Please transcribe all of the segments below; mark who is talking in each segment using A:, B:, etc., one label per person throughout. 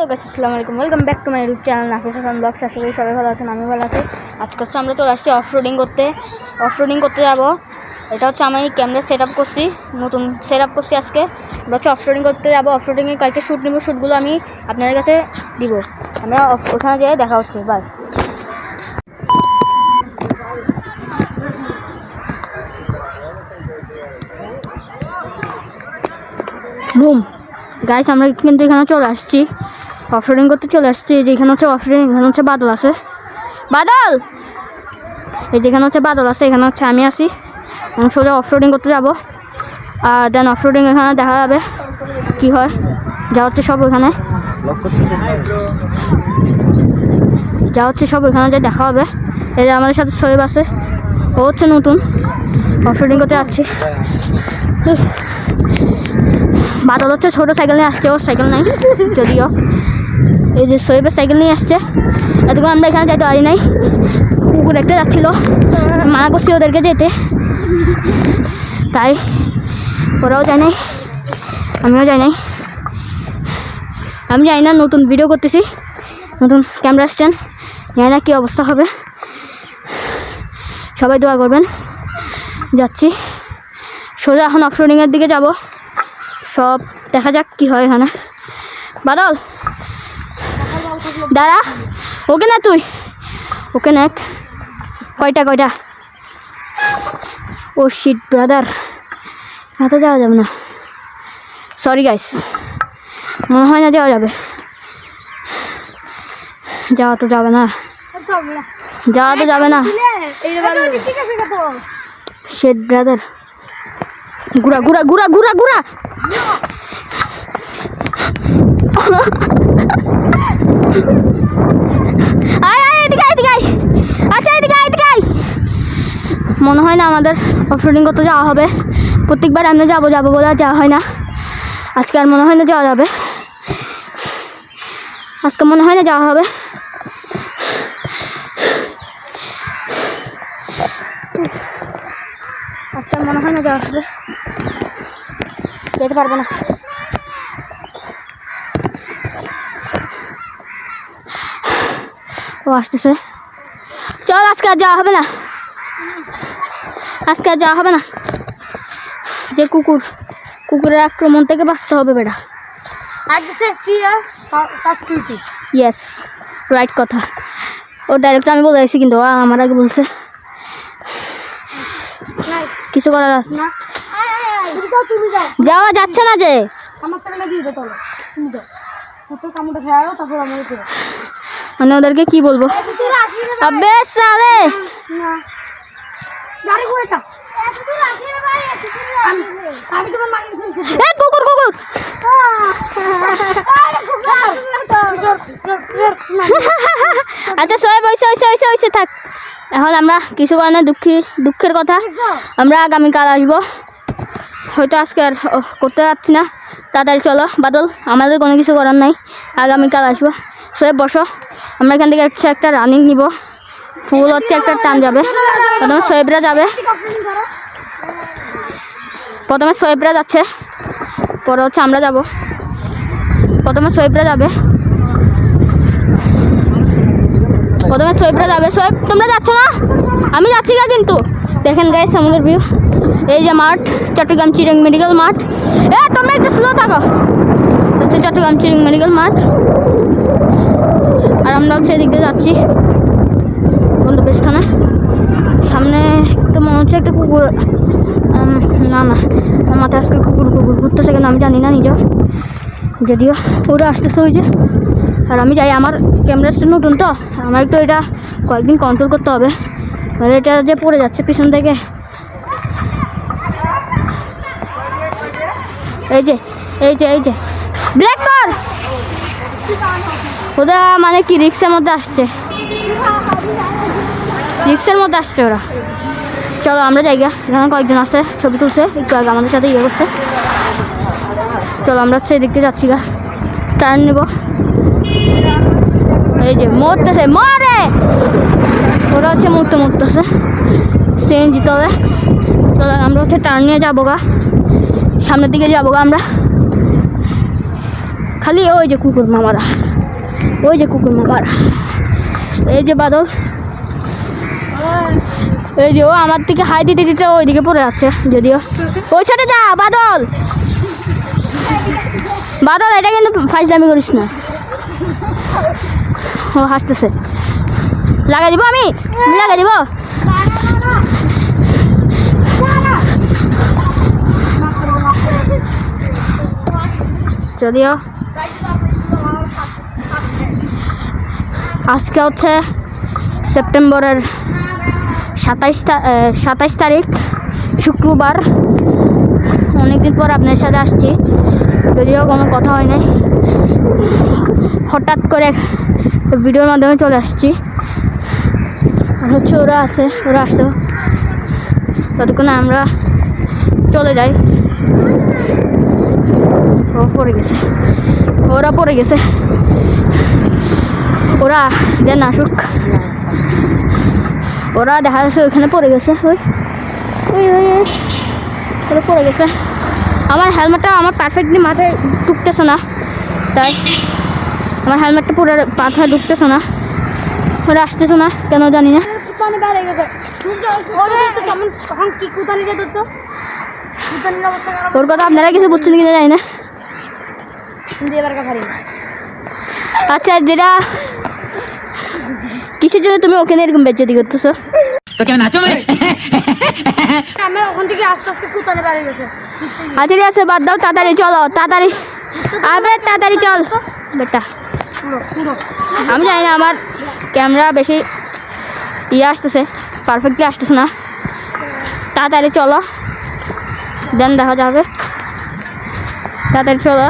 A: Hello গাছ আসসালামু আলাইকুম। Welcome back to my YouTube channel Nafis Hasan vlogs আশা করি সবাই ভালো আছেন আমি ভালো আছি। আজকে হচ্ছে আমরা চলে আসছি অফ রোডিং করতে। অফ রোডিং করতে যাব। এটা হচ্ছে আমি ক্যামেরা সেট আপ করছি, নতুন সেট আপ করছি আজকে। আমরা হচ্ছে অফ রোডিং করতে যাব। অফ রোডিংয়ের কয়েকটা শ্যুট নেব শ্যুটগুলো আমি আপনাদের কাছে দিব। আমরা ওখানে যেয়ে দেখা হচ্ছে বাই রুম গাইস আমরা কিন্তু এখানে চলে আসছি। অফরোডিং করতে চলে আসছি। এই যে এখানে হচ্ছে অফরোডিং এখানে হচ্ছে বাদল আছে। বাদল! এই যেখানে হচ্ছে বাদল আছে, এখানে হচ্ছে আমি আসি আমি সোজা অফরোডিং করতে যাব। আর দেন অফরোডিং এখানে দেখা যাবে কি হয়। যা হচ্ছে সব ওখানে। যা হচ্ছে সব ওখানে যা দেখা হবে। এই যে আমাদের সাথে সোয়েব আছে। ও হচ্ছে নতুন। অফরোডিং করতে যাচ্ছি। বাদল হচ্ছে ছোটো সাইকেল নিয়ে আসছে ওর সাইকেল নাই যদিও। এই যে সোয়েবের সাইকেল নিয়ে আসছে। এতক্ষণ আমরা এখানে যাইতে পারি নাই। কুকুর একটা যাচ্ছিল। মানা করছি ওদেরকে যেতে। তাই ওরাও যায় নাই। আমিও যাই নাই। আমি জানি না, নতুন ভিডিও করতেছি। নতুন ক্যামেরা স্ট্যান্ড জানি না কী অবস্থা হবে। সবাই দোয়া করবেন। যাচ্ছি। সোজা এখন অফরোডিংয়ের দিকে যাব। সব দেখা যাক কি হয় এখানে। বাদল! দাঁড়া, ওকে না তুই? ওকে নেক কয়টা কয়টা? ও শিট ব্রাদার এত যাওয়া যাবে না। সরি গাইস মনে হয় না যাওয়া যাবে। যাওয়া তো যাবে না। যাওয়া তো যাবে না। শেট ব্রাদার ঘুরা ঘুরা ঘুরা ঘুরা ঘুরা। এদিকে আয়। আচ্ছা এদিকে আয়। মনে হয় না আমাদের অফরোডিং করতে যাওয়া হবে। প্রত্যেকবার আমরা যাব যাব বলে আর যাওয়া হয় না। আজকে আর মনে হয় না যাওয়া যাবে। আজকে মনে হয় না যাওয়া হবে। আজকে মনে হয় না যাওয়া হবে। যেতে পারব না। ও আসতেছে। চল আজকে আর যাওয়া হবে না। আজকে আর যাওয়া হবে না। যে কুকুর কুকুরের আক্রমণ থেকে বাঁচতে হবে বেটা. ইয়েস রাইট কথা। ও ডাইরেক্ট আমি বলে কিন্তু ও আমার আগে বলছে। কিছু করা যাচ্ছে
B: না।
A: যাওয়া যাচ্ছে না যে।
B: আমার দিয়ে দাও তাহলে। তুমি যাও। কামড়টা খেয়ে তারপর
A: মানে ওদেরকে কি বলব?
B: শুনছি
A: এ, কুকুর কুকুর। আচ্ছা সবাই বসে বসে বসে বসে থাক। এখন আমরা কিছু কারণে দুঃখী, দুঃখের কথা। আমরা আগামীকাল আসব। হয়তো আজকে আর করতে যাচ্ছি না। তাড়াতাড়ি চলো, বাদল। আমাদের কোনো কিছু করার নাই। আগামীকাল আসব। সবাই বসো। আমরা এখান থেকে হচ্ছে একটা রানিং নিব। ফুল হচ্ছে একটা টান যাবে। প্রথমে সোয়েবরা যাবে। প্রথমে সোয়েবরা যাচ্ছে। পরে হচ্ছে আমরা যাব। প্রথমে সোয়েবরা যাবে। প্রথমে সোয়েবরা যাবে। সোয়েব, তোমরা যাচ্ছ না? আমি যাচ্ছি না কিন্তু। দেখেন গাইস আমাদের ভিউ এই যে মাঠ, চট্টগ্রাম চিরিং মেডিকেল মাঠ। এ, তোমরা একটু স্লো থাকো। হচ্ছে চট্টগ্রাম চিরিং মেডিকেল মাঠ। আমরা হচ্ছে এদিক দিয়ে যাচ্ছি। গন্তব্যস্থানে সামনে তো মনে হচ্ছে একটা কুকুর। না না। মাথায় আজকে কুকুর কুকুর ঘুরতেছে কেন আমি জানি না নিজেও। যদিও ওরা আসতেছে ওই যে। আর আমি যাই, আমার ক্যামেরাটা নতুন তো। আমার একটু এটা কয়েকদিন কন্ট্রোল করতে হবে। নাহলে এটা যে পড়ে যাচ্ছে পিছন থেকে। এই যে এই যে এই যে। ব্রেক কর? ওরা মানে কি, রিক্সের মধ্যে আসছে। রিক্সের মধ্যে আসছে ওরা। চলো, আমরা জায়গা এখানে কয়েকজন আছে, ছবি তুলছে, একটু আগে আমাদের সাথে ইয়ে করছে। চলো, আমরা হচ্ছে এদিক যাচ্ছি গা। টার্ন নেব। এই যে, মরতেছে, মরে! ওরা হচ্ছে মরতে মরতেছে। সিএনজি তবে চলো, আমরা হচ্ছে টার্ন নিয়ে যাব গা। সামনের দিকে যাব গা আমরা। খালি ওই যে কুকুর মামারা। ওই যে কুকুর মামারা। এই যে বাদল। এই যে ও আমার থেকে হাই দিতে দিতে ওইদিকে পড়ে যাচ্ছে যদিও। ওই সাইডে যা, বাদল। বাদল, এটা কিন্তু ফাইজলামি করিস না। ও হাসতেছে। লাগাই দিব আমি? লাগাই দিব? যদিও আজকে হচ্ছে সেপ্টেম্বরের সাতাইশ সাতাইশ তারিখ, শুক্রবার। অনেকদিন পর আপনার সাথে আসছি। যদিও কোনো কথা হয় নাই। হঠাৎ করে ভিডিওর মাধ্যমে চলে আসছি। আর হচ্ছে ওরা আছে, ওরা আসতো ততক্ষণে আমরা চলে যাই। ও পড়ে গেছে। ওরা পড়ে গেছে। ওরা দেন আসুক। ওরা দেখা যাচ্ছে ওইখানে পড়ে গেছে ওই ওই ওই ওরা পড়ে গেছে। আমার হেলমেটটা আমার পারফেক্টলি মাথায় ঢুকতেছে না তাই। আমার হেলমেটটা পুরো মাথায় ঢুকতেছে না ওরা আসতেছে না কেন জানি না।
B: ওরে!
A: কথা আপনারা কিছু বুঝছেন কিনা জানি না। আচ্ছা যেটা কিসের জন্য তুমি ওখানে এরকম বেজ্জাতি করতেছো?
B: আমার
A: আচ্ছা ঠিক আছে বাদ দাও তাড়াতাড়ি চলো তাড়াতাড়ি। আবে তাড়াতাড়ি চল। বেটা আমি জানি না আমার ক্যামেরা বেশি ইয়ে আসতেছে পারফেক্টলি আসতেছে না। তাড়াতাড়ি চলো। দেন দেখা যাবে। তাড়াতাড়ি চলো।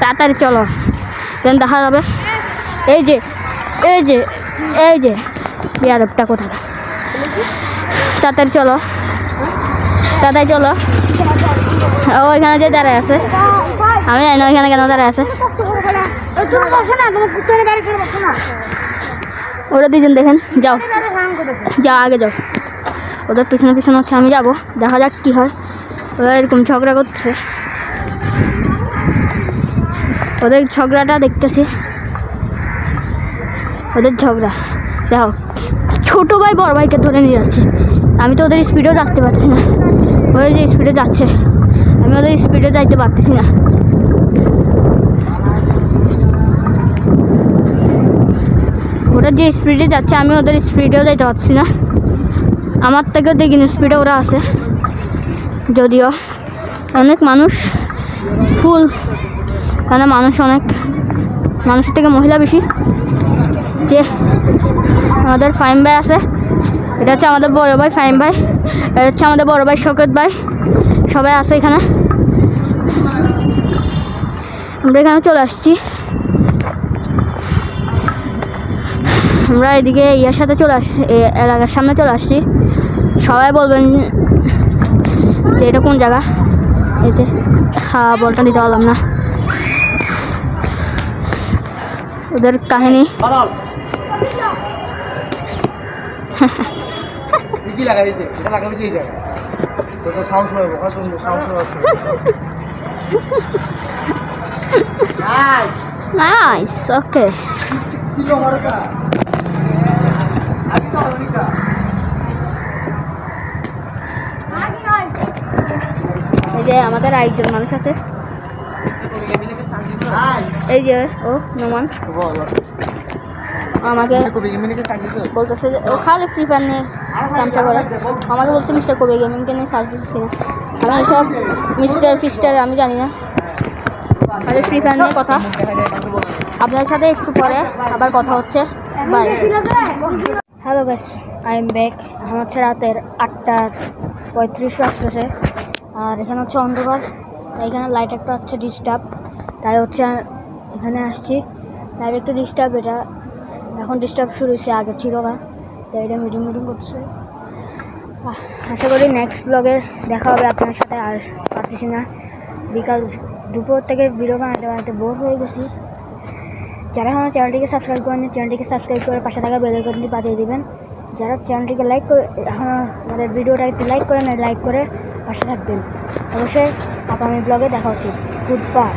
A: তাড়াতাড়ি চলো। দেন দেখা যাবে। এই যে এই যে এই যে বিয়াদবটা কোথায় তাড়াতাড়ি চলো। তাড়াতাড়ি চলো। ও এখানে যে দাঁড়ায় আছে। আমি জানি না ওইখানে কেন দাঁড়ায় আছে। ওরা দুজন দেখেন, যাও। যাও, আগে যাও। ওদের পিছনে পিছনে হচ্ছে আমি যাব। দেখা যাক কি হয়। ওরা এরকম ঝগড়া করতেছে। ওদের ঝগড়াটা দেখতেছি। ওদের ঝগড়া। দেখো, ছোটো ভাই বড় ভাইকে ধরে নিয়ে যাচ্ছে। আমি তো ওদের স্পিডেও যাচ্ছে পারছি না। ওদের যে স্পিডে যাচ্ছে, আমি ওদের স্পিডে যাইতে পারতেছি না। ওরা যে স্পিডে যাচ্ছে, আমি ওদের স্পিডেও যাইতে পারছি না। আমার থেকেও দেখিনি স্পিডে ওরা আছে। যদিও অনেক মানুষ ফুল কেন মানুষ অনেক, মানুষের থেকে মহিলা বেশি। যে আমাদের ফাইম ভাই আছে, এটা হচ্ছে আমাদের বড় ভাই ফাইম ভাই, এটা হচ্ছে আমাদের বড় ভাই শোকত ভাই, সবাই আছে এখানে। আমরা এখানে চলে আসছি। আমরা এদিকে ইয়ার সাথে চলে আস এলাকার সামনে চলে আসছি। সবাই বলবেন যে এটা কোন জায়গা? এই যে হ্যাঁ বলটা দিতে পারলাম না ওদের কাহিনী
C: কি লাগাই দিতে এটা লাগাবি যে এই জায়গায় তো তো সাউন্ড শোনাবো ওখানে শুনব শোনাচ্ছে
A: নাইস ওকে যে আমাদের আরেকজন মানুষ আছে। এই যে, ও, নোমান। আমাকে বলতেছে যে, ও খালি ফ্রি ফায়ার নিয়ে করে আমাকে বলছে মিস্টার কবি গেমিংকে নিয়ে সার্চ দিচ্ছি না। আমি এসব মিস্টার ফিস্টার আমি জানি না। আমাদের ফ্রি ফায়ার নিয়ে কথা। আপনার সাথে একটু পরে আবার কথা হচ্ছে। Bye hello guys I am back এখন হচ্ছে রাতের আটটা পঁয়ত্রিশ বাজতেছে। আর এখানে হচ্ছে অন্ধকার। এখানে লাইট একটা হচ্ছে ডিস্টার্ব তাই হচ্ছে এখানে আসছি। লাইট একটু ডিস্টার্ব এটা। এখন ডিস্টার্ব শুরু হয়েছে, আগে ছিল না। তাই এটা মিটিং মিটিং করছে আশা করি নেক্সট ব্লগে দেখা হবে আপনার সাথে আর পারতেছি না। বিকাল দুপুর থেকে ভিডিও বানাতে বানাতে বোর হয়ে গেছি। যারা আমার চ্যানেলটিকে সাবস্ক্রাইব করেন চ্যানেলটিকে সাবস্ক্রাইব করে পাশে থাকা বেল আইকনটি বাজিয়ে দেবেন। যারা চ্যানেলটিকে লাইক করে, এখন আমাদের ভিডিওটা একটু লাইক করেন লাইক করে পাশে থাকবেন। অবশ্যই আগামী ব্লগে দেখা উচিত গুড বাই